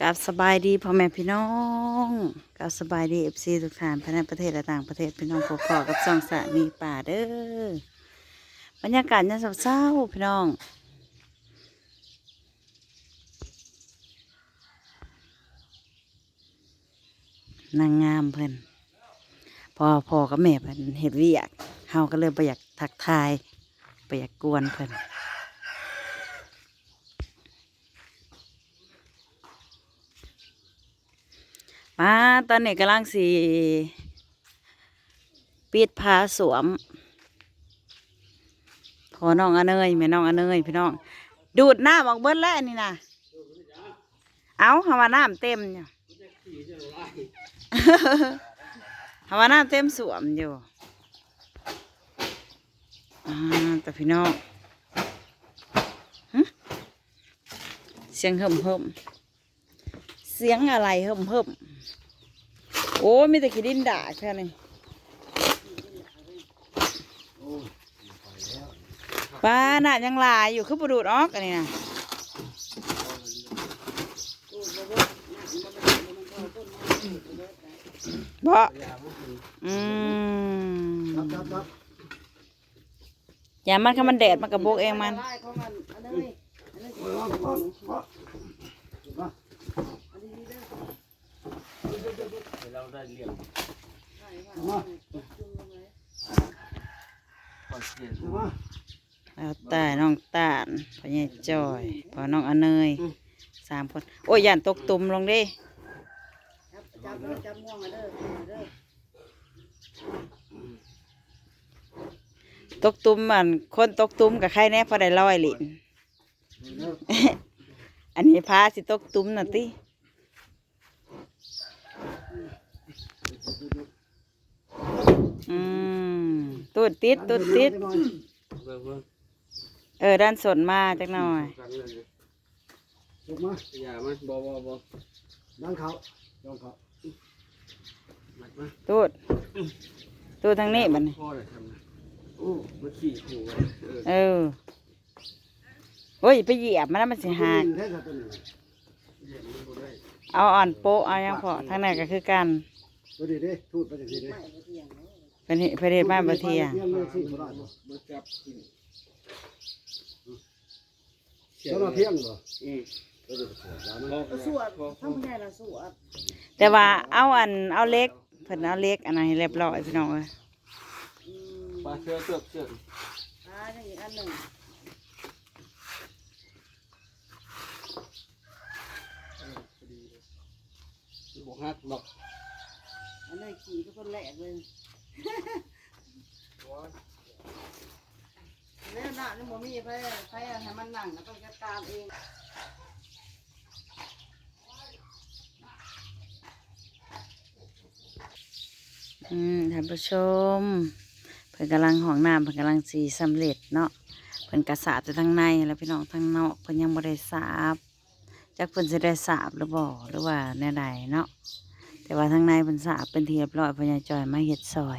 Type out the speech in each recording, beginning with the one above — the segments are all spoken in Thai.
กับสบายดีพ่อแม่พี่น้องกับสบายดีเอฟซีทุกท่านภายในประเทศและต่างประเทศพี่น้องพบพอกับสองสามีป่าเด้อบรรยากาศยามเศร้าพี่น้องนางงามเพิ่นพอพอกับแม่เพิ่นเห็ดเวียกเฮาก็เลยไปอยากทักทายไปอยากกวนเพิ่น มาตอนนี้กำลังสีปิดผ้าสวมพอน้องอเนยแม่น้องอเนยพี่น้อง ดูดน้ำออกเบิดแล้วนี่นะเอาหาว่าน้ำเต็มอยู่หาว่าน้ำเต็มสวมอยู่แต่พี่น้องเสียงเหิมเหิมเสียงอะไรเหิมเหิม โอ้มีแต่ขี้ดินด่าแค่นี้ป้าน่ะยังลายอยู่คือประดูดออกอันนี้นะบ่อืมครับครับครับอย่ามันค่ะมันแดดมันกระโบกเองมัน เรา ได้เรียงมาก่อนเสียงมาแล้วแต่น้องตาลพ่อใหญ่จอยพ่อน้องอเนยสามคน โอ้ยย่านตกตุ่มลงเดิจับแล้วจับม่วงมาเด้อเด้อตกตุ่มมันคนตกตุ่มกับใครแน่พอได้ร้อยหลินเด้ออันนี้พาสิตกตุ่มน่ะติอืมตู ดติดตูดติด เบิ่งเบิ่งเออด้านสนมาจักหน่อยกันเลยลงมาอย่ามันบ่บ่บ่ดังเขาลงเขามัดมาตูด ตูดทางนี้บัดนี้ พ่อเลยทำนะโอ้มันขี่หัวเออเออโอ้ยไปเหยียบมันแล้วมันสิหักแท้สัตว์ตัวนี้เรียนมันบ่ได้เอาอ่อนโป๊ะเอายังพอทางนั้นก็คือกัน ตัวนี้เด้ทูดไปจังซี่เด้ เป็นเหเป็นเหตุบ้านบ่เทียเที่ยงเลยสิบ่ได้บ่บ่จับกินเจ้าหน้าเที่ยงบ่อืมตัวนี้ก็ยามันพ่อสวดทำไม่ได้ละสวดแต่ว่าเอาอันเอาเล็กเพิ่นเอาเล็กอันนั้นให้เรียบร้อยพี่น้องเอ้ยอืมปลาเชือกเชือกเชือกตาอย่างอีกอันหนึ่งบ่ฮักดอกอันนี้ขี่ทุกคนแหลกเลย แล้วน่ะนี่มันมีไฟไฟให้มันนั่งแล้วต้องจัดการเองอืมท่านผู้ชม เพิ่นกำลังห้องน้ำเพิ่นกำลังสีสำเร็จเนาะเพิ่นกระสาบแต่ทางในแล้วพี่น้องทางนอกเพิ่นยังบ่ได้สาบจักเพิ่นสิได้สาบหรือบ่หรือว่าแนวใดเนาะ แต่ว่าทางในเป็นสาเป็นที่เรียบร้อยเพิ่นจอยมาเห็ดซอย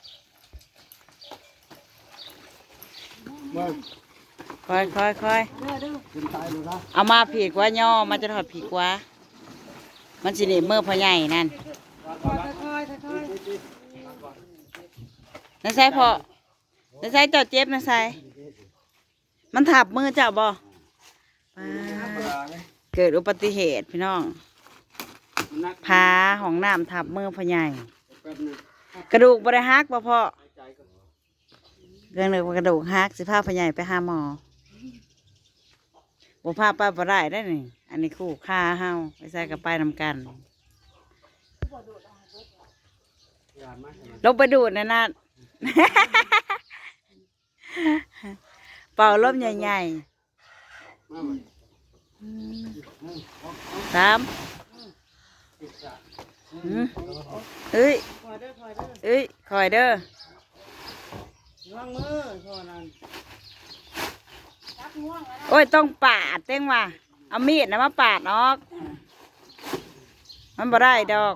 มาค่อยค่อยค่อยขึ้นตายดูนะเอามาผีกว่าย่อมาจะถอดผีกว่า มันสิเดเมื่อพ่อใหญ่นั่นนั่นใช่พอนั่นใช่เจ้าเจ็บนั่นใช่มันถับมือเจ้าบ่เกิดอุบัติเหตุพี่น้องพาของน้ำทับมือพ่อใหญ่ กระดูกบริหักบ่พ่อ เรื่องเรื่องกระดูกหักสิพาพ่อใหญ่ไปหาหมอบ่พาไปบ่ได้ได้นี่อันนี้คู่ค่าเฮาไปใส่กับไปนำกันยานมากลงไปดูดนะนัดเป่าลมใหญ่ใหม่ๆสามเอ้ยเด้อคอยเด้อเอ้ยคอยเด้อ วางมือพอนั่นจับง่วงแล้วโอ้ยต้องปาดเต้งว่ะเอามีดนะมาปาดออก มันบ่ได้ดอก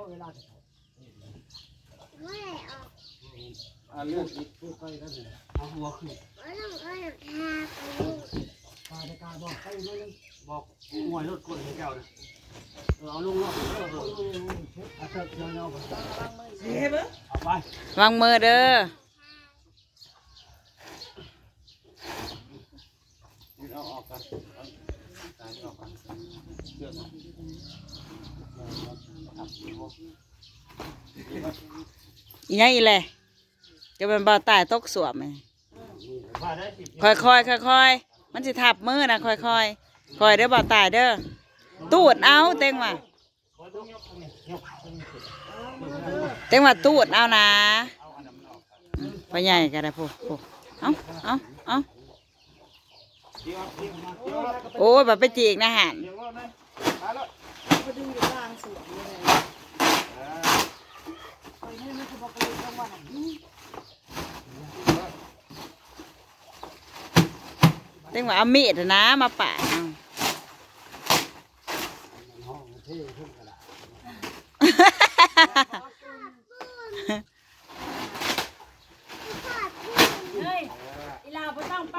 อ่าเลือกอีกเอาหัวขึ้นบอกมวยรถกดให้เจ้านะเออเอาลงรถเออเออเอาเถอะเดี๋ยวเอาไปเฮ้ยเบ้อเอาไปวางมือเด้อ เอาออกกันเอาตายออกกันเลือกเอาครับอีนั่นอีแหละจะเป็นบ่าตายตกสวมไหมมาได้สิบค่อยๆค่อยๆมันสิทับมือนะค่อยๆค่อยเด้อบ่าตายเด้อตูดเอาเต็งว่ะเต็งว่าตูดเอานะพ่อใหญ่ก็ได้พูพูเอาเอาเอา โอ้ยแบบไปจีกนะหันเต่งอยู่กลางสวนนี่เลยคอยนี่มันคือบอกเลยจังหวะนี้เต็งว่าเอามีดนะมาปะเอา เฮ้ยอีลาบ่ต้องไป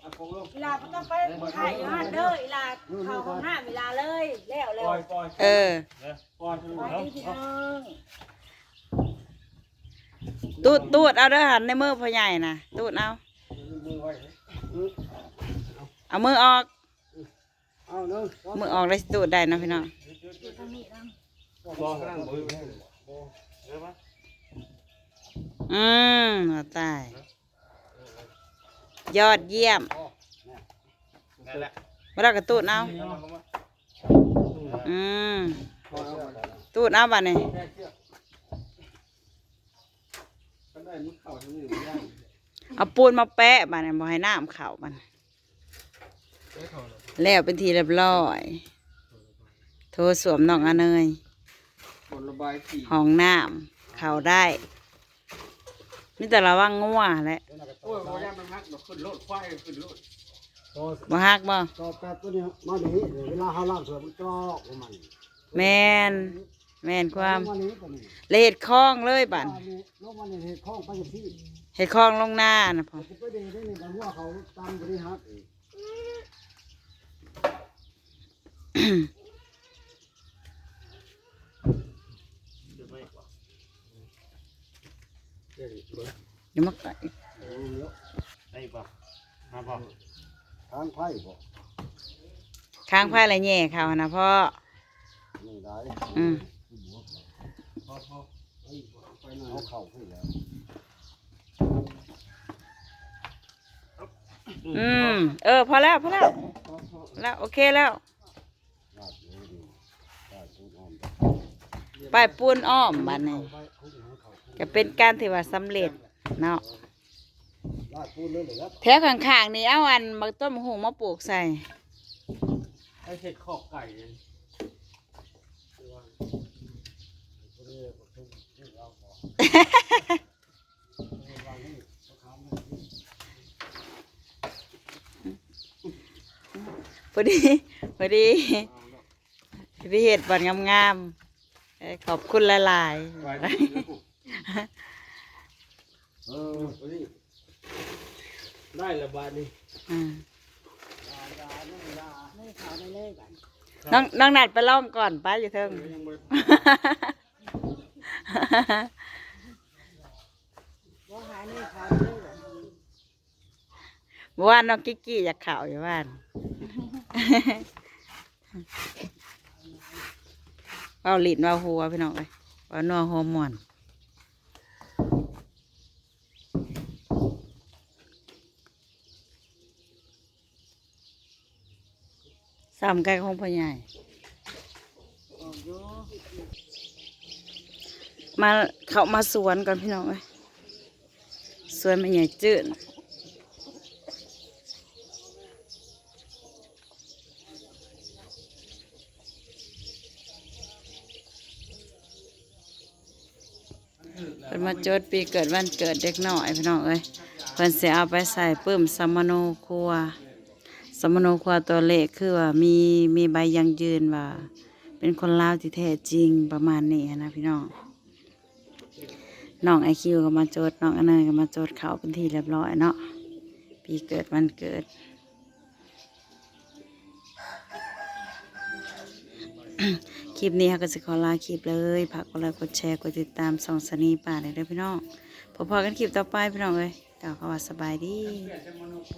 เอาคงลง อีลาบ่ต้องไปถ่ายอยู่หันเด้ออีลาเข้าห้องน้ำอีลาเลยแล้วแล้ ป ว ล่อยปล่อย เออ ปล่อย ไป แล้ว ที่พี่น้อง ตูดตูด เอาเด้อหันในมือพ่อใหญ่นะตูดเอา เอามือออก เอาเนาะมือออกเลยสิตูดได้นะพี่น้องรอข้างล่างมือเดี๋ยวมหัวตายยอดเยี่ยมนั่นและมาเรากระตูดเอาอืมตูดเอาบัดนี้ก็ ได้มุดเข่าทั้งนี้ไม่ได้เอาปูนมาแปะบัดนี้บ่ให้น้ำเข่าบัดแล้วเป็นทีเรียบร้อย โทรสวมน้องอเนยผลระบายขี่ห้องน้ำเข่าได้มีแต่ระวังงัวแหละโอ้ยโอ้ยมันฮักเราขึ้นรถไฟขึ้นรถบ่ฮักบ่ต่อแปดตัวเนี้มาหนีเวลาเขาล่างสวนมันจอกของมันแมน แมนความมาหนีตัวนี้ละเห็ดคลองเลยบัดว่านี่ลงมาในเหตุข้องไปกับที่เห็ดคลองลงหน้านะพ่อจะไปเดได้ในบางว่าเขาตามบริหารเองเดี๋ยวนี้เบิ่งเดี๋ยวมาเอาเดี๋ยวได้ป่ะมาป่ะทางไพ่บ่ค้างไพ่อะไรแย่เขานะพ่อไม่ได้อืม พอพอ ไปหน่อย เอาเข่าให้แล้วอืม เออ พอแล้ว พอแล้ว แล้วโอเคแล้วลาดเลยดีลาดพูดอ้อมป้ายปูนอ้อมบัดนี้ไปคุ้มเอาเข่าจะเป็นการที่ว่าสำเร็จเนาะลาดพูดเลยเลยครับแถวข้างๆนี่เอาอันมาต้นมะฮุงมาปลูกใส่ไอ้เห็ดขอกไก่เนี่ย คนนี้ก็ทุ่มที่เราขอ พอดีพอดีพอดีเห็ดบันงามๆเอ้ยขอบคุณหลายไว้ๆเออได้ละบาทนี่อืมไม่เขาได้เลยบัดน้องน้องนัดไปล่องก่อนป้าอยู่เทิงยังไม่ ว่านน้องกิ๊กๆอยากข่าวอยู่บ้านเอาหลินเอาหัวพี่น้องไปเอานัวหัวมวนสามไก่ของพ่อใหญ่ มาเขามาสวนก่อนพี่น้องเอ้ยสวนมันใหญ่จืดเพิ่นมาโจทย์ปีเกิดวันเกิดเด็กน้อยพี่น้องเอ้ยเพิ่นเสิเอาไปใส่ปื้มสมโนครัวสมโนครัวตัวเลขคือว่ามีมีใบยังยืนว่า เป็นคนลาวที่แท้จริงประมาณนี้นะพี่น้อง น้องไอคิวก็มาโจทย์น้องอเนยก็มาโจทย์เขาเป็นที่เรียบร้อยเนาะปีเกิดวันเกิด คลิปนี้เขาก็จะขอลาคลิปเลยฝากกดไลค์กดแชร์กดติดตามสองสนีป่าเลยเด้อพี่น้องพบกันคลิปต่อไปพี่น้องเลยกล่าวคำว่าสบายดี